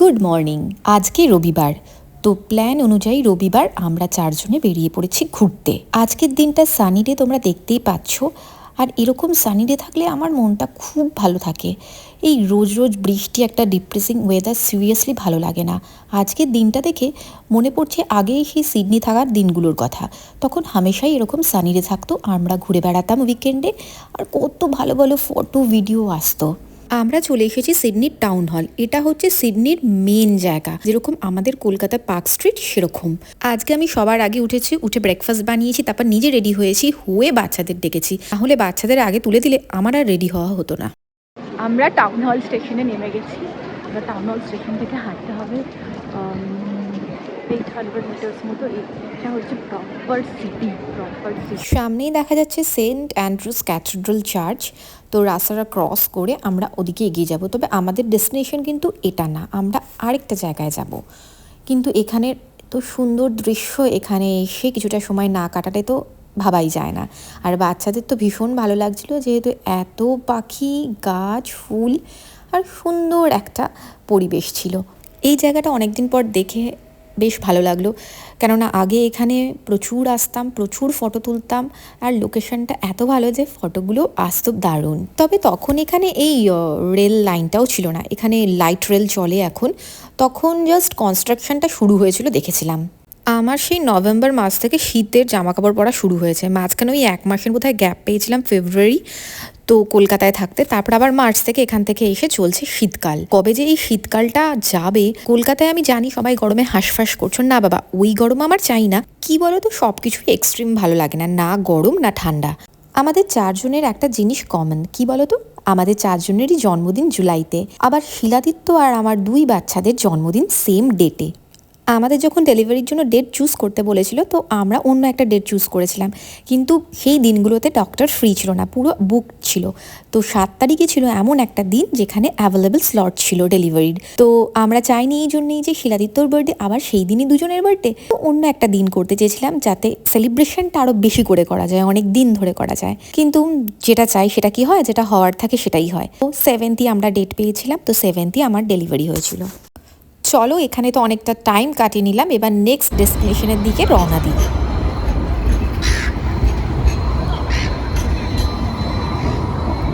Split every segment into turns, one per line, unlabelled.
Good morning. আজকে রবিবার। তো প্ল্যান অনুযায়ী রবিবার আমরা চারজনে বেরিয়ে পড়েছি ঘুরতে। আজকের দিনটা সানি ডে তোমরা দেখতেই পাচ্ছ। আর এরকম সানি ডে থাকলে আমার মনটা খুব ভালো থাকে। এই রোজ রোজ বৃষ্টি একটা ডিপ্রেসিং ওয়েদার সিরিয়াসলি ভালো লাগে না। আজকের দিনটা দেখে মনে পড়ছে আগেই সেই সিডনি থাকার দিনগুলোর কথা। তখন হামেশাই এরকম সানি ডে থাকতো, আমরা ঘুরে বেড়াতাম উইকেন্ডে আর কত ভালো ভালো ফটো ভিডিও আসতো। আমরা চলে এসেছি সিডনির টাউন হল। এটা হচ্ছে সিডনির মেন জায়গা। যেরকম আমাদের কলকাতা পার্ক স্ট্রিট, সেরকম। আজকে আমি সবার আগে উঠেছি, উঠে ব্রেকফাস্ট বানিয়েছি, তারপর নিজে রেডি হয়েছি, হয়ে বাচ্চাদের ডেকেছি। তাহলে বাচ্চাদের আগে তুলে দিলে আমার আর রেডি হওয়া হতো না।
আমরা টাউন হল স্টেশনে নেমে গেছি। আমরা টাউন হল স্টেশন থেকে হাঁটতে হবে
সামনেই দেখা যাচ্ছে সেন্ট অ্যান্ড্রুস ক্যাথেড্রাল চার্চ। তো রাস্তাটা ক্রস করে আমরা ওদিকে এগিয়ে যাব। তবে আমাদের ডেস্টিনেশন কিন্তু এটা না, আমরা আরেকটা জায়গায় যাব। কিন্তু এখানের তো সুন্দর দৃশ্য, এখানে এসে কিছুটা সময় না কাটালে তো ভাবাই যায় না। আর বাচ্চাদের তো ভীষণ ভালো লাগছিল, যেহেতু এত পাখি, গাছ, ফুল আর সুন্দর একটা পরিবেশ ছিল। এই জায়গাটা অনেকদিন পর দেখে বেশ ভালো লাগল। কেননা আগে এখানে প্রচুর আসতাম, প্রচুর ফটো তুলতাম আর লোকেশনটা এত ভালো যে ফটোগুলো আসতো দারুণ। তবে তখন এখানে এই রেল লাইনটাও ছিল না। এখানে লাইট রেল চলে এখন। তখন জাস্ট কনস্ট্রাকশনটা শুরু হয়েছিল দেখেছিলাম। আমার সেই নভেম্বর মাস থেকে শীতের জামা কাপড় পরা শুরু হয়েছে। মাঝখানে ওই এক মাসের বোধহয় গ্যাপ পেয়েছিলাম ফেব্রুয়ারি তো কলকাতায় থাকতে, তারপর আবার মার্চ থেকে এখান থেকে এসে চলছে শীতকাল। কবে যে এই শীতকালটা যাবে, কলকাতায় আমি জানি সবাই গরমে হাঁসফাঁস করছ। না বাবা, ওই গরম আমার চাই না। কি বলো তো সব কিছুই এক্সট্রিম ভালো লাগে না। না গরম, না ঠান্ডা। আমাদের চারজনের একটা জিনিস কমন কি বলো তো আমাদের চারজনেরই জন্মদিন জুলাইতে। আবার শিলাদিত্য আর আমার দুই বাচ্চাদের জন্মদিন সেম ডেটে আমাদের যখন ডেলিভারির জন্য ডেট চুজ করতে বলেছিল, তো আমরা অন্য একটা ডেট চুজ করেছিলাম। কিন্তু সেই দিনগুলোতে ডক্টর ফ্রি ছিল না, পুরো বুক ছিল। তো সাত তারিখে ছিল এমন একটা দিন যেখানে অ্যাভেলেবেল স্লট ছিল ডেলিভারির তো আমরা চাইনি এই জন্যই যে শিলাদিত্যর বার্থডে আবার সেই দিনই দুজনের বার্থডে তো অন্য একটা দিন করতে চেয়েছিলাম যাতে সেলিব্রেশনটা আরও বেশি করে করা যায়, অনেক দিন ধরে করা যায়। কিন্তু যেটা চাই সেটা কি হয়, যেটা হওয়ার থাকে সেটাই হয়। তো সেভেন্থই আমরা ডেট পেয়েছিলাম, তো সেভেন্থই আমার ডেলিভারি হয়েছিল। চলো এখানে তো অনেকটা টাইম কাটিয়ে নিলাম। এবার নেক্সট ডেস্টিনেশনের দিকে রওনা দিই।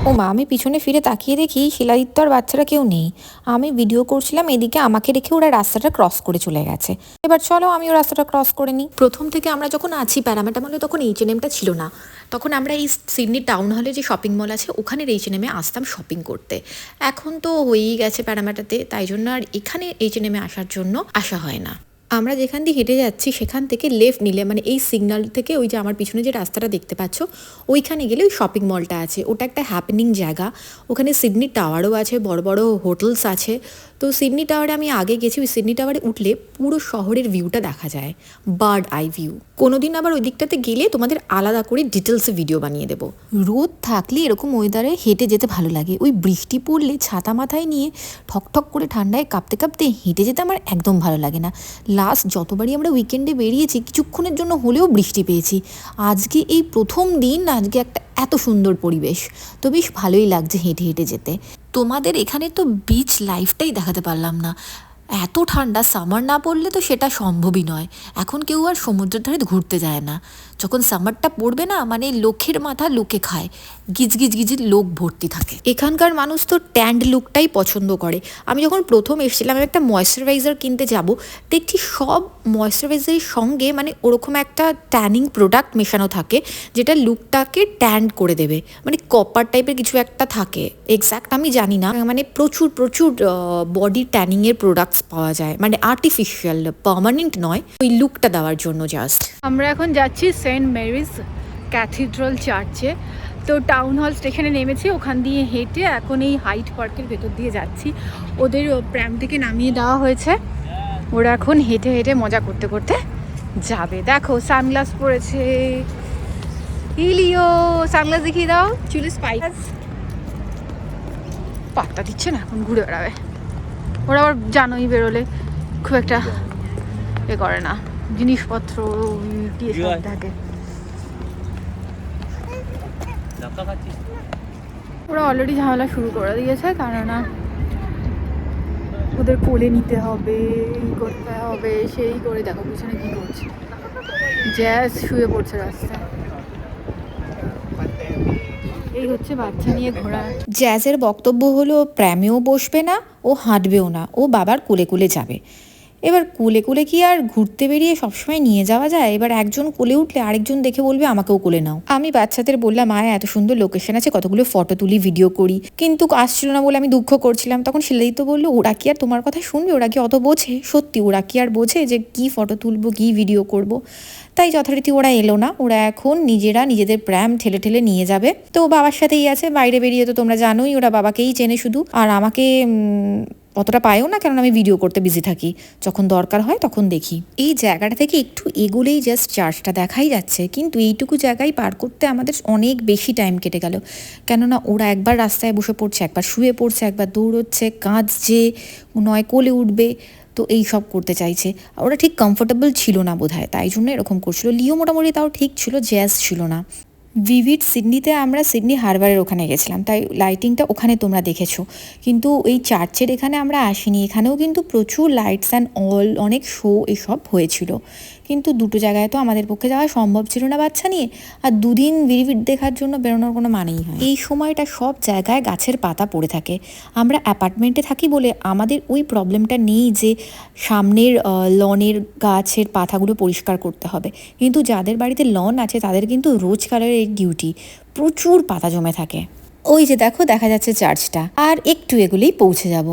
ও মা, আমি পিছনে ফিরে তাকিয়ে দেখি শিলাদিত্য আর বাচ্চারা কেউ নেই। আমি ভিডিও করছিলাম, এদিকে আমাকে রেখে ওরা রাস্তাটা ক্রস করে চলে গেছে। এবার চলো আমিও রাস্তাটা ক্রস করে নিই। প্রথম থেকে আমরা যখন আছি প্যারামেটা মলে তখন এইচ এন এমটা ছিল না। তখন আমরা এই সিডনি টাউন হলে যে শপিং মল আছে, ওখানে এইচ এন এমে আসতাম শপিং করতে। এখন তো হয়েই গেছে প্যারামেটাতে, তাই জন্য আর এখানে এইচ এন এমে আসার জন্য আসা হয় না। আমরা যেখান দিয়ে হেঁটে যাচ্ছি, সেখান থেকে লেফট নিলে মানে এই সিগন্যাল থেকে ওই যে আমার পিছনে যে রাস্তাটা দেখতে পাচ্ছ, ওইখানে গেলে ওই শপিং মলটা আছে। ওটা একটা হ্যাপেনিং জায়গা। ওখানে সিডনি টাওয়ারও আছে, বড় বড় হোটেলস আছে। তো সিডনি টাওয়ারে আমি আগে গেছি, ওই সিডনি টাওয়ারে উঠলে পুরো শহরের ভিউটা দেখা যায় বার্ড আই ভিউ কোনোদিন আবার ওই দিকটাতে গেলে তোমাদের আলাদা করে ডিটেলসে ভিডিও বানিয়ে দেবো। রোদ থাকলে এরকম ওয়েদারে হেঁটে যেতে ভালো লাগে। ওই বৃষ্টি পড়লে ছাতা মাথায় নিয়ে ঠকঠক করে ঠান্ডায় কাঁপতে কাঁপতে হেঁটে যেতে আমার একদম ভালো লাগে না। লাস্ট যতবারই আমরা উইকেন্ডে বেরিয়েছি, কিছুক্ষণের জন্য হলেও বৃষ্টি পেয়েছি। আজকে এই প্রথম দিন, আজকে একটা এত সুন্দর পরিবেশ। তো বেশ ভালোই লাগছে হেঁটে হেঁটে যেতে। তোমাদের এখানে তো বিচ লাইফটাই দেখাতে পারলাম না। এত ঠান্ডা সামার না পড়লে তো সেটা সম্ভবই নয়। এখন কেউ আর সমুদ্রের ধারে ঘুরতে যায় না। যখন সামারটা পড়বে না মানে লোকের মাথা লোকে খায়। গিজ গিজ লোক ভর্তি থাকে। এখানকার মানুষ তো ট্যান্ড লুকটাই পছন্দ করে। আমি যখন প্রথম এসেছিলাম, আমি একটা ময়শ্চারাইজার কিনতে যাব, দেখছি সব ময়শ্চারাইজারের সঙ্গে মানে ওরকম একটা ট্যানিং প্রোডাক্ট মেশানো থাকে, যেটা লুকটাকে ট্যান্ড করে দেবে। মানে কপার টাইপের কিছু একটা থাকে। এক্স্যাক্ট আমি জানি না। মানে প্রচুর প্রচুর বডি ট্যানিংয়ের প্রোডাক্টস পাওয়া যায়। মানে আর্টিফিশিয়াল পার্মানেন্ট নয়, ওই লুকটা দেওয়ার জন্য জাস্ট
আমরা এখন যাচ্ছি সেন্ট মেরিজ ক্যাথিড্রাল চার্চে। তো টাউন হল স্টেশনে নেমেছি, ওখান দিয়ে হেঁটে এখন এই হাইট পার্কের ভেতর দিয়ে যাচ্ছি। ওদের প্র্যাম থেকে নামিয়ে দেওয়া হয়েছে। ওরা এখন হেঁটে হেঁটে মজা করতে করতে যাবে। দেখো, সানগ্লাস পরেছে। ইলিও, সানগ্লাস দেখিয়ে দাও। চুলে স্পাইস পাত্তা দিচ্ছে না, এখন ঘুরে বেড়াবে। ওরা আবার জানোই বেরোলে, খুব একটা এ করে না। জিনিসপত্র দিয়ে সব থাকে। ওরা অলরেডি ঝামেলা শুরু করে দিয়েছে কেননা ওদের কোলে নিতে হবে এই করতে হবে সেই করে দেখো পিছনে কি করছে। জ্যাস শুয়ে পড়ছে রাস্তায়। এই হচ্ছে বাচ্চা নিয়ে ঘোরা।
জ্যাজের বক্তব্য হলো প্রেমেও বসবে না ও হাঁটবেও না ও বাবার কোলে কোলে যাবে। এবার কোলে কোলে কি আর ঘুরতে বেরিয়ে সবসময় নিয়ে যাওয়া যায়? এবার একজন কোলে উঠলে আরেকজন দেখে বলবে, আমাকেও কোলে নাও। আমি বাচ্চাদের বললাম মায়া এত সুন্দর লোকেশন আছে, কতগুলো ফটো তুলি ভিডিও করি। কিন্তু আসছিল না বলে আমি দুঃখ করছিলাম। তখন শিলাই তো বলল, ওরা কি আর তোমার কথা শুনবে? ওরা কি অত বোঝে? সত্যি, ওরা কি আর বোঝে যে কি ফটো তুলবো, কি ভিডিও করব। তাই যথারীতি ওরা এলো না। ওরা এখন নিজেরা নিজেদের প্র্যাম ঠেলে ঠেলে নিয়ে যাবে। তো বাবার সাথেই আছে, বাইরে বেরিয়ে তো তোমরা জানোই, ওরা বাবাকেই চেনে শুধু। আর আমাকে অতটা পায়ও না কারণ আমি ভিডিও করতে বিজি থাকি। যখন দরকার হয় তখন দেখি। এই জায়গাটা থেকে একটু এগোলেই জাস্ট চার্চটা দেখাই যাচ্ছে। কিন্তু এইটুকু জায়গায় পার করতে আমাদের অনেক বেশি টাইম কেটে গেল। কেননা ওরা একবার রাস্তায় বসে পড়ছে, একবার শুয়ে পড়ছে, একবার দৌড়চ্ছে, কাঁদছে, নয় কোলে উঠবে, তো এই সব করতে চাইছে। ওরা ঠিক কমফোর্টেবল ছিল না বোধহয়, তাই জন্য এরকম করছিল। লিও মোটামুটি তাও ঠিক ছিল জ্যাজ ছিল না। ভিভিড সিডনিতে আমরা সিডনি হারবারের ওখানে গেছিলাম। তাই লাইটিংটা ওখানে তোমরা দেখেছ। কিন্তু এই চার্চের এখানে আমরা আসিনি। এখানেও কিন্তু প্রচুর লাইটস অ্যান্ড অল অনেক শো এসব হয়েছিল। কিন্তু দুটো জায়গায় তো আমাদের পক্ষে যাওয়া সম্ভব ছিল না বাচ্চা নিয়ে। আর দুদিন ভিভিড দেখার জন্য বেরোনোর কোনো মানেই হয় এই সময়টা সব জায়গায় গাছের পাতা পড়ে থাকে। আমরা অ্যাপার্টমেন্টে থাকি বলে আমাদের ওই প্রবলেমটা নেই যে সামনের লনের গাছের পাতাগুলো পরিষ্কার করতে হবে। কিন্তু যাদের বাড়িতে লন আছে তাদের কিন্তু রোজকারের এই ডিউটি। প্রচুর পাতা জমে থাকে। ওই যে দেখো দেখা যাচ্ছে চার্চটা। আর একটু এগুলেই পৌঁছে যাব।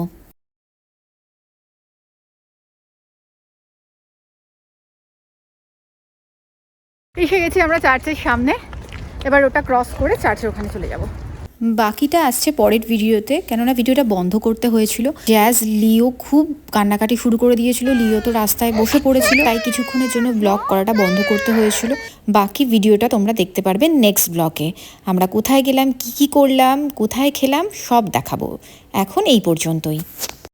এসে গেছি আমরা চার্চের সামনে। এবার ওটা ক্রস করে চার্চের ওখানে চলে যাব।
বাকিটা আসছে পরের ভিডিওতে, কেননা ভিডিওটা বন্ধ করতে হয়েছিল। জ্যাজ লিও খুব কান্নাকাটি শুরু করে দিয়েছিল। লিও তো রাস্তায় বসে পড়েছিল, তাই কিছুক্ষণের জন্য ব্লগ করাটা বন্ধ করতে হয়েছিল। বাকি ভিডিওটা তোমরা দেখতে পারবে নেক্সট ব্লগে আমরা কোথায় গেলাম, কি কি করলাম, কোথায় খেলাম, সব দেখাবো। এখন এই পর্যন্তই।